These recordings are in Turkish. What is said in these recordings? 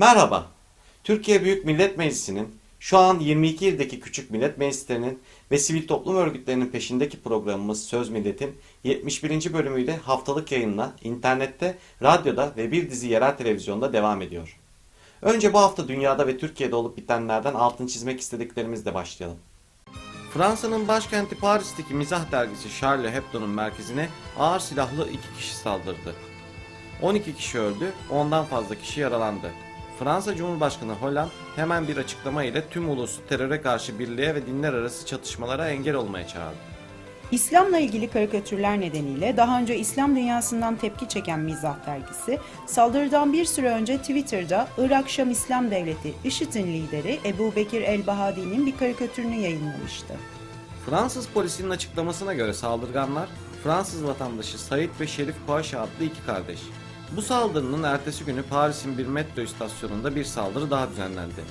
Merhaba. Türkiye Büyük Millet Meclisi'nin şu an 22 ildeki küçük millet meclislerinin ve sivil toplum örgütlerinin peşindeki programımız Söz Milletin 71. bölümüyle haftalık yayınla internette, radyoda ve bir dizi yerel televizyonda devam ediyor. Önce bu hafta dünyada ve Türkiye'de olup bitenlerden altın çizmek istediklerimizle başlayalım. Fransa'nın başkenti Paris'teki mizah dergisi Charlie Hebdo'nun merkezine ağır silahlı iki kişi saldırdı. 12 kişi öldü, ondan fazla kişi yaralandı. Fransa Cumhurbaşkanı Hollande hemen bir açıklama ile tüm ulusu teröre karşı birliğe ve dinler arası çatışmalara engel olmaya çağırdı. İslam'la ilgili karikatürler nedeniyle daha önce İslam dünyasından tepki çeken Mizah dergisi, saldırıdan bir süre önce Twitter'da Irak Şam İslam Devleti IŞİD'in lideri Ebu Bekir el-Bahadi'nin bir karikatürünü yayınlamıştı. Fransız polisinin açıklamasına göre saldırganlar Fransız vatandaşı Said ve Şerif Kouachi adlı iki kardeş. Bu saldırının ertesi günü Paris'in bir metro istasyonunda bir saldırı daha düzenlendi.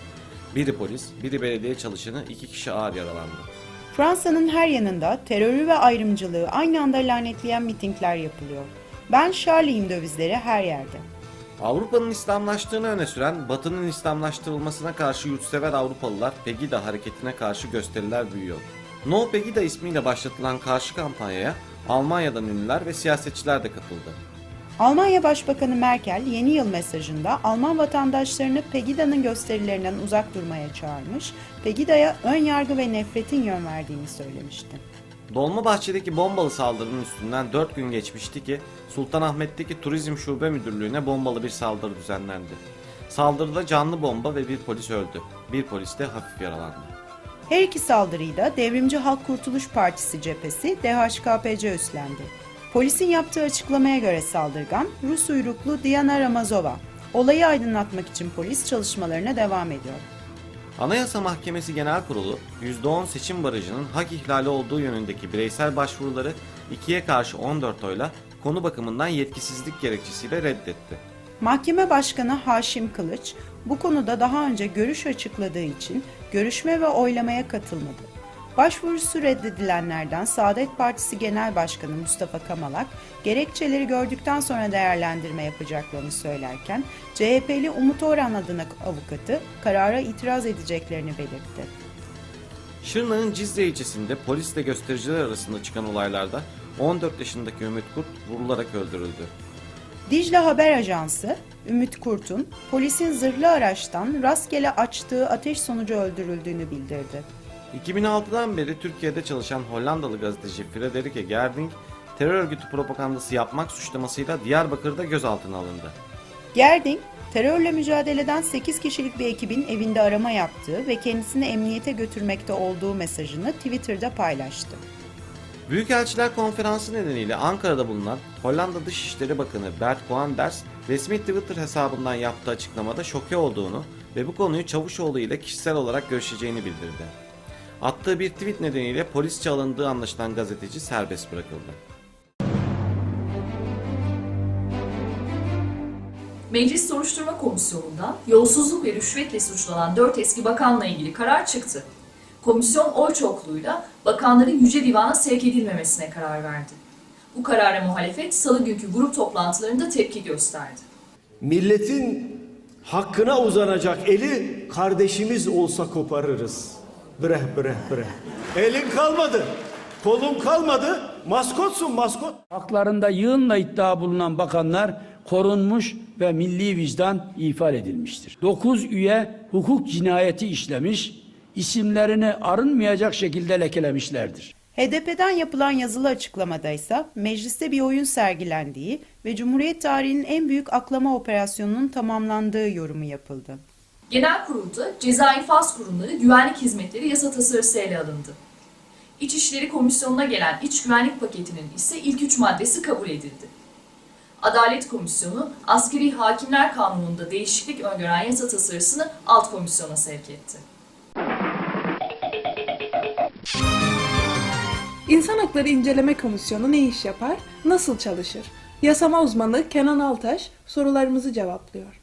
Biri polis, biri belediye çalışanı, iki kişi ağır yaralandı. Fransa'nın her yanında terörü ve ayrımcılığı aynı anda lanetleyen mitingler yapılıyor. Ben Charlie'yim dövizleri her yerde. Avrupa'nın İslamlaştığını öne süren, Batı'nın İslamlaştırılmasına karşı yurtsever Avrupalılar Pegida hareketine karşı gösteriler büyüyor. No Pegida ismiyle başlatılan karşı kampanyaya Almanya'dan ünlüler ve siyasetçiler de katıldı. Almanya Başbakanı Merkel yeni yıl mesajında Alman vatandaşlarını Pegida'nın gösterilerinden uzak durmaya çağırmış, Pegida'ya ön yargı ve nefretin yön verdiğini söylemişti. Dolmabahçe'deki bombalı saldırının üstünden 4 gün geçmişti ki Sultanahmet'teki Turizm Şube Müdürlüğü'ne bombalı bir saldırı düzenlendi. Saldırıda canlı bomba ve bir polis öldü. Bir polis de hafif yaralandı. Her iki saldırıyı da Devrimci Halk Kurtuluş Partisi cephesi DHKPC üstlendi. Polisin yaptığı açıklamaya göre saldırgan Rus uyruklu Diana Ramazova. Olayı aydınlatmak için polis çalışmalarına devam ediyor. Anayasa Mahkemesi Genel Kurulu %10 seçim barajının hak ihlali olduğu yönündeki bireysel başvuruları ikiye karşı 14 oyla konu bakımından yetkisizlik gerekçesiyle reddetti. Mahkeme Başkanı Haşim Kılıç bu konuda daha önce görüş açıkladığı için görüşme ve oylamaya katılmadı. Başvurusu reddedilenlerden Saadet Partisi Genel Başkanı Mustafa Kamalak gerekçeleri gördükten sonra değerlendirme yapacaklarını söylerken CHP'li Umut Orhan adına avukatı karara itiraz edeceklerini belirtti. Şırnak'ın Cizre ilçesinde polisle göstericiler arasında çıkan olaylarda 14 yaşındaki Ümit Kurt vurularak öldürüldü. Dicle Haber Ajansı, Ümit Kurt'un polisin zırhlı araçtan rastgele açtığı ateş sonucu öldürüldüğünü bildirdi. 2006'dan beri Türkiye'de çalışan Hollandalı gazeteci Frederike Gerding, terör örgütü propagandası yapmak suçlamasıyla Diyarbakır'da gözaltına alındı. Gerding, terörle mücadeleden 8 kişilik bir ekibin evinde arama yaptığı ve kendisini emniyete götürmekte olduğu mesajını Twitter'da paylaştı. Büyükelçiler Konferansı nedeniyle Ankara'da bulunan Hollanda Dışişleri Bakanı Bert Koenders resmi Twitter hesabından yaptığı açıklamada şoke olduğunu ve bu konuyu Çavuşoğlu ile kişisel olarak görüşeceğini bildirdi. Attığı bir tweet nedeniyle polisçe alındığı anlaşılan gazeteci serbest bırakıldı. Meclis Soruşturma Komisyonu'nda yolsuzluk ve rüşvetle suçlanan 4 eski bakanla ilgili karar çıktı. Komisyon oy çokluğuyla bakanların Yüce Divan'a sevk edilmemesine karar verdi. Bu karara muhalefet salı günkü grup toplantılarında tepki gösterdi. Milletin hakkına uzanacak eli kardeşimiz olsa koparırız. Breh breh breh. Elin kalmadı. Kolun kalmadı. Maskotsun maskot. Haklarında yığınla iddia bulunan bakanlar korunmuş ve milli vicdan ifade edilmiştir. 9 üye hukuk cinayeti işlemiş, isimlerini arınmayacak şekilde lekelemişlerdir. HDP'den yapılan yazılı açıklamada ise mecliste bir oyun sergilendiği ve Cumhuriyet tarihinin en büyük aklama operasyonunun tamamlandığı yorumu yapıldı. Genel kurulda ceza infaz kurumları güvenlik hizmetleri yasa tasarısı ele alındı. İçişleri Komisyonu'na gelen iç güvenlik paketinin ise ilk üç maddesi kabul edildi. Adalet Komisyonu, Askeri Hakimler Kanunu'nda değişiklik öngören yasa tasarısını alt komisyona sevk etti. İnsan Hakları İnceleme Komisyonu ne iş yapar, nasıl çalışır? Yasama uzmanı Kenan Altaş sorularımızı cevaplıyor.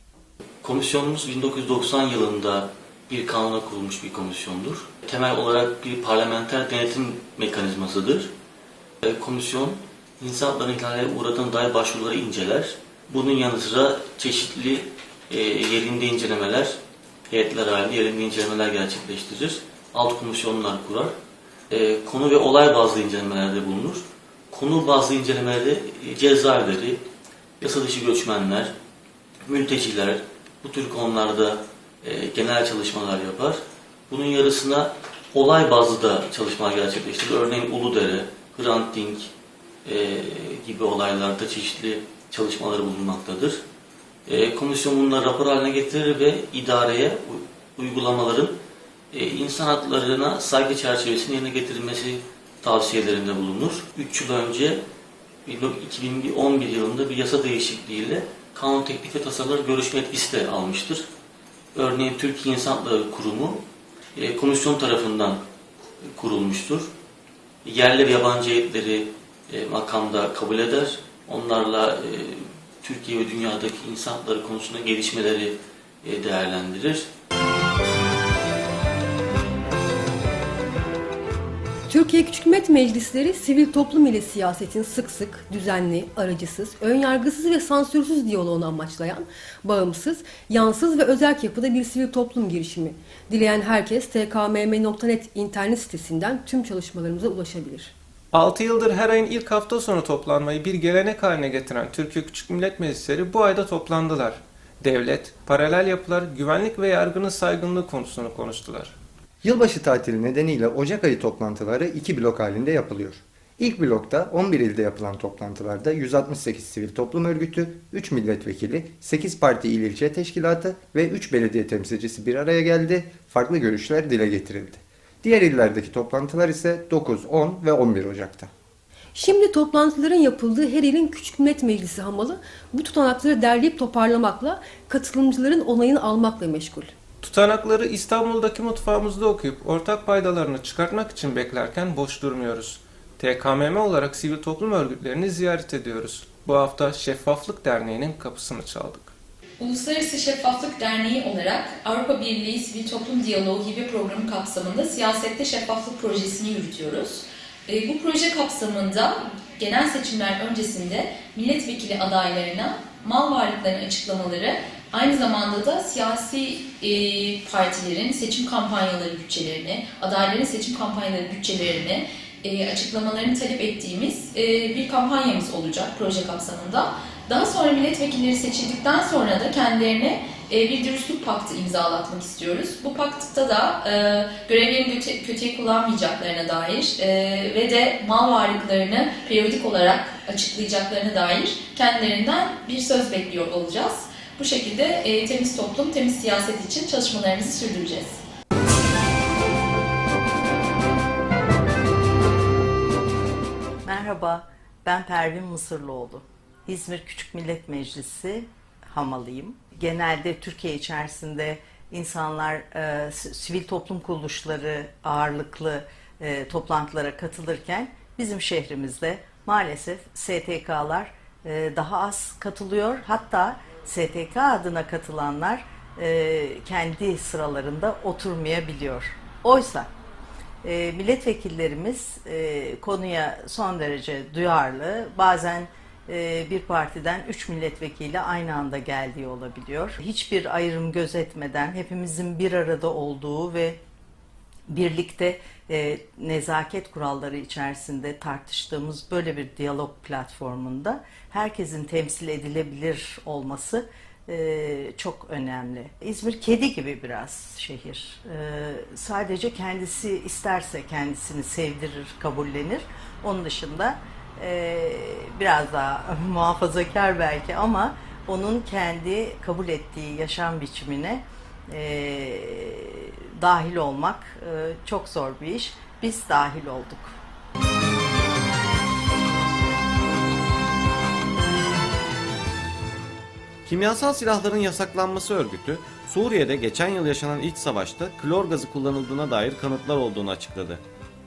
Komisyonumuz 1990 yılında bir kanuna kurulmuş bir komisyondur. Temel olarak bir parlamenter denetim mekanizmasıdır. Komisyon insan haklarının ihlaline uğradığına dair başvuruları inceler. Bunun yanı sıra çeşitli e, yerinde incelemeler, heyetler halinde yerinde incelemeler gerçekleştirir. Alt komisyonlar kurar. E, konu ve olay bazlı incelemelerde bulunur. Konu bazlı incelemelerde cezaevleri, yasa dışı göçmenler, mülteciler bu tür konularda e, genel çalışmalar yapar. Bunun yarısına olay bazlı da çalışmalar gerçekleştirir. Örneğin Uludere, Hrant Dink e, gibi olaylarda çeşitli çalışmaları bulunmaktadır. E, komisyon bunları rapor haline getirir ve idareye uygulamaların e, insan haklarına saygı çerçevesinde yerine getirilmesi tavsiyelerinde bulunur. 3 yıl önce 2011 yılında bir yasa değişikliğiyle kanun teknik ve tasarıları görüşme etkisi de almıştır. Örneğin Türkiye İnsan Hakları Kurumu e, komisyon tarafından kurulmuştur. Yerli ve yabancı heyetleri e, makamda kabul eder. Onlarla e, Türkiye ve dünyadaki insan hakları konusunda gelişmeleri değerlendirir. Türkiye Küçük Millet Meclisleri sivil toplum ile siyasetin sık sık, düzenli, aracısız, önyargısız ve sansürsüz diyaloğunu amaçlayan, bağımsız, yansız ve özerk yapıda bir sivil toplum girişimi. Dileyen herkes tkmm.net internet sitesinden tüm çalışmalarımıza ulaşabilir. 6 yıldır her ayın ilk hafta sonu toplanmayı bir gelenek haline getiren Türkiye Küçük Millet Meclisleri bu ayda toplandılar. Devlet, paralel yapılar, güvenlik ve yargının saygınlığı konusunu konuştular. Yılbaşı tatili nedeniyle Ocak ayı toplantıları iki blok halinde yapılıyor. İlk blokta 11 ilde yapılan toplantılarda 168 sivil toplum örgütü, 3 milletvekili, 8 parti il ilçe teşkilatı ve 3 belediye temsilcisi bir araya geldi, farklı görüşler dile getirildi. Diğer illerdeki toplantılar ise 9, 10 ve 11 Ocak'ta. Şimdi toplantıların yapıldığı her ilin Küçük Millet Meclisi hamalı bu tutanakları derleyip toparlamakla, katılımcıların onayını almakla meşgul. Tutanakları İstanbul'daki mutfağımızda okuyup ortak paydalarını çıkartmak için beklerken boş durmuyoruz. TKMM olarak sivil toplum örgütlerini ziyaret ediyoruz. Bu hafta Şeffaflık Derneği'nin kapısını çaldık. Uluslararası Şeffaflık Derneği olarak Avrupa Birliği Sivil Toplum Diyaloğu Hibe Programı kapsamında siyasette şeffaflık projesini yürütüyoruz. E, bu proje kapsamında genel seçimler öncesinde milletvekili adaylarına mal varlıklarının açıklamaları, aynı zamanda da siyasi e, partilerin seçim kampanyaları bütçelerini, adayların seçim kampanyaları bütçelerini e, açıklamalarını talep ettiğimiz e, bir kampanyamız olacak proje kapsamında. Daha sonra milletvekilleri seçildikten sonra da kendilerine e, bir dürüstlük paktı imzalatmak istiyoruz. Bu paktta da e, görevlerini kötü, kötüye kullanmayacaklarına dair e, ve de mal varlıklarını periyodik olarak açıklayacaklarına dair kendilerinden bir söz bekliyor olacağız. Bu şekilde e, temiz toplum, temiz siyaset için çalışmalarımızı sürdüreceğiz. Merhaba, ben Pervin Mısırlıoğlu. İzmir Küçük Millet Meclisi hamalıyım. Genelde Türkiye içerisinde insanlar e, sivil toplum kuruluşları ağırlıklı e, toplantılara katılırken bizim şehrimizde maalesef STK'lar e, daha az katılıyor. Hatta STK adına katılanlar e, kendi sıralarında oturmayabiliyor. Oysa e, milletvekillerimiz e, konuya son derece duyarlı. Bazen e, bir partiden üç milletvekili aynı anda geldiği olabiliyor. Hiçbir ayrım gözetmeden hepimizin bir arada olduğu ve birlikte e, nezaket kuralları içerisinde tartıştığımız böyle bir diyalog platformunda herkesin temsil edilebilir olması e, çok önemli. İzmir kedi gibi biraz şehir. E, sadece kendisi isterse kendisini sevdirir, kabullenir. Onun dışında e, biraz daha muhafazakar belki ama onun kendi kabul ettiği yaşam biçimine e, dahil olmak e, çok zor bir iş. Biz dahil olduk. Kimyasal silahların yasaklanması örgütü, Suriye'de geçen yıl yaşanan iç savaşta klor gazı kullanıldığına dair kanıtlar olduğunu açıkladı.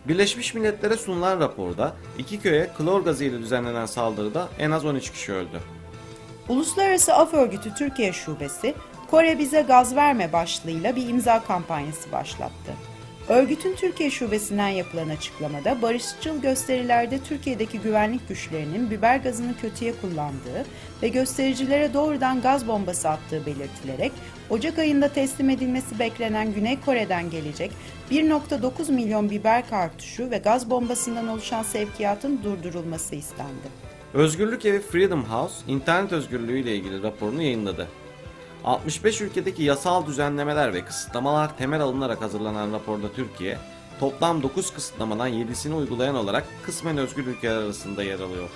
Birleşmiş Milletler'e sunulan raporda iki köye klor gazı ile düzenlenen saldırıda en az 13 kişi öldü. Uluslararası Af Örgütü Türkiye Şubesi, Kore bize gaz verme başlığıyla bir imza kampanyası başlattı. Örgütün Türkiye Şubesi'nden yapılan açıklamada barışçıl gösterilerde Türkiye'deki güvenlik güçlerinin biber gazını kötüye kullandığı ve göstericilere doğrudan gaz bombası attığı belirtilerek Ocak ayında teslim edilmesi beklenen Güney Kore'den gelecek 1.9 milyon biber kartuşu ve gaz bombasından oluşan sevkiyatın durdurulması istendi. Özgürlük Evi Freedom House, internet özgürlüğü ile ilgili raporunu yayınladı. 65 ülkedeki yasal düzenlemeler ve kısıtlamalar temel alınarak hazırlanan raporda Türkiye, toplam 9 kısıtlamadan 7'sini uygulayan olarak kısmen özgür ülkeler arasında yer alıyor.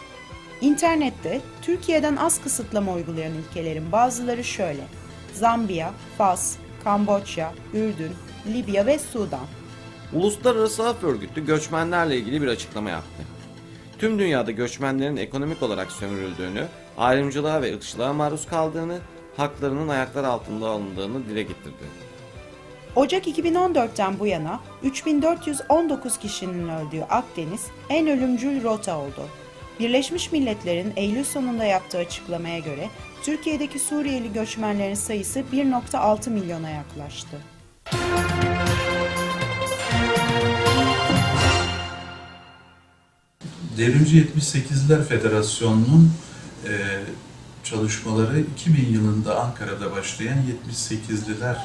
İnternette Türkiye'den az kısıtlama uygulayan ülkelerin bazıları şöyle. Zambiya, Fas, Kamboçya, Ürdün, Libya ve Sudan. Uluslararası Af Örgütü göçmenlerle ilgili bir açıklama yaptı. Tüm dünyada göçmenlerin ekonomik olarak sömürüldüğünü, ayrımcılığa ve ırkçılığa maruz kaldığını, haklarının ayaklar altında alındığını dile getirdi. Ocak 2014'ten bu yana 3419 kişinin öldüğü Akdeniz en ölümcül rota oldu. Birleşmiş Milletler'in Eylül sonunda yaptığı açıklamaya göre Türkiye'deki Suriyeli göçmenlerin sayısı 1.6 milyona yaklaştı. Devrimci 78'ler Federasyonu'nun e, çalışmaları 2000 yılında Ankara'da başlayan 78'liler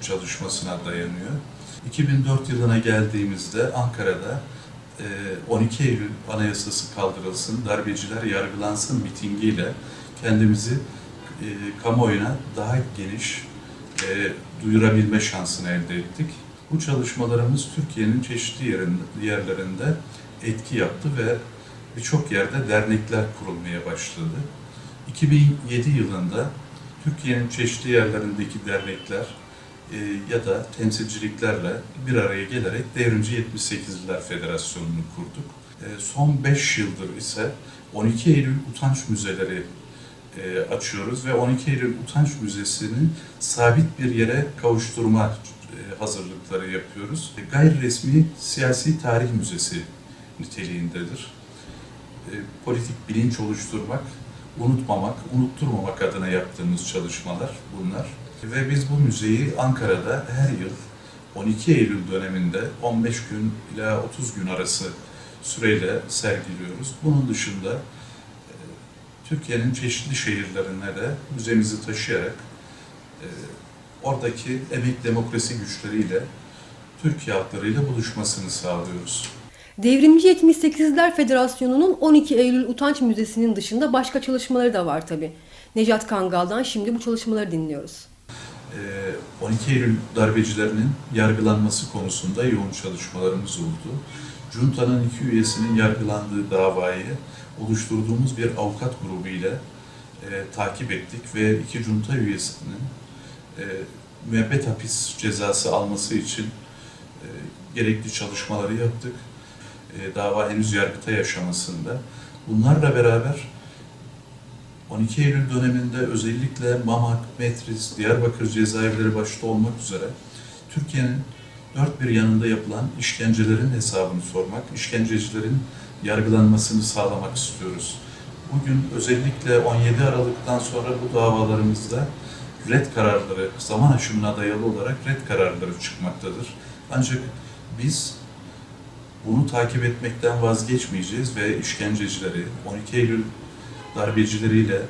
çalışmasına dayanıyor. 2004 yılına geldiğimizde Ankara'da e, 12 Eylül Anayasası kaldırılsın, darbeciler yargılansın mitingiyle kendimizi e, kamuoyuna daha geniş e, duyurabilme şansını elde ettik. Bu çalışmalarımız Türkiye'nin çeşitli yerlerinde etki yaptı ve birçok yerde dernekler kurulmaya başladı. 2007 yılında Türkiye'nin çeşitli yerlerindeki dernekler e, ya da temsilciliklerle bir araya gelerek Devrimci 78'liler Federasyonu'nu kurduk. E, son 5 yıldır ise 12 Eylül Utanç Müzeleri e, açıyoruz ve 12 Eylül Utanç Müzesi'ni sabit bir yere kavuşturma e, hazırlıkları yapıyoruz. E, Gayri resmi siyasi tarih müzesi niteliğindedir. E, politik bilinç oluşturmak, unutmamak, unutturmamak adına yaptığımız çalışmalar bunlar. Ve biz bu müzeyi Ankara'da her yıl 12 Eylül döneminde 15 gün ila 30 gün arası süreyle sergiliyoruz. Bunun dışında e, Türkiye'nin çeşitli şehirlerine de müzemizi taşıyarak e, oradaki emek demokrasi güçleriyle Türkiye halklarıyla buluşmasını sağlıyoruz. Devrimci 78'ler Federasyonu'nun 12 Eylül Utanç Müzesi'nin dışında başka çalışmaları da var tabi. Necat Kangal'dan şimdi bu çalışmaları dinliyoruz. Ee, 12 Eylül darbecilerinin yargılanması konusunda yoğun çalışmalarımız oldu. Junta'nın iki üyesinin yargılandığı davayı oluşturduğumuz bir avukat grubu ile e, takip ettik ve iki junta üyesinin e, müebbet hapis cezası alması için e, gerekli çalışmaları yaptık. E, dava henüz yargıta yaşamasında. Bunlarla beraber 12 Eylül döneminde özellikle Mamak, Metris, Diyarbakır cezaevleri başta olmak üzere Türkiye'nin dört bir yanında yapılan işkencelerin hesabını sormak, işkencecilerin yargılanmasını sağlamak istiyoruz. Bugün özellikle 17 Aralık'tan sonra bu davalarımızda red kararları, zaman aşımına dayalı olarak red kararları çıkmaktadır. Ancak biz bunu takip etmekten vazgeçmeyeceğiz ve işkencecileri, 12 Eylül darbecileriyle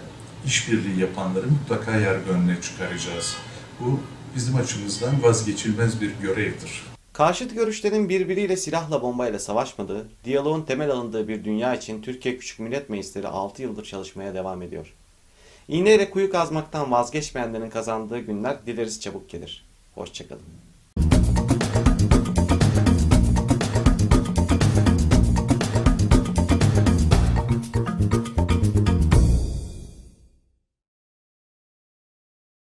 işbirliği yapanları mutlaka yargı önüne çıkaracağız. Bu bizim açımızdan vazgeçilmez bir görevdir. Karşıt görüşlerin birbiriyle silahla bombayla savaşmadığı, diyaloğun temel alındığı bir dünya için Türkiye Küçük Millet Meclisleri 6 yıldır çalışmaya devam ediyor. İğneyle kuyu kazmaktan vazgeçmeyenlerin kazandığı günler dileriz çabuk gelir. Hoşçakalın.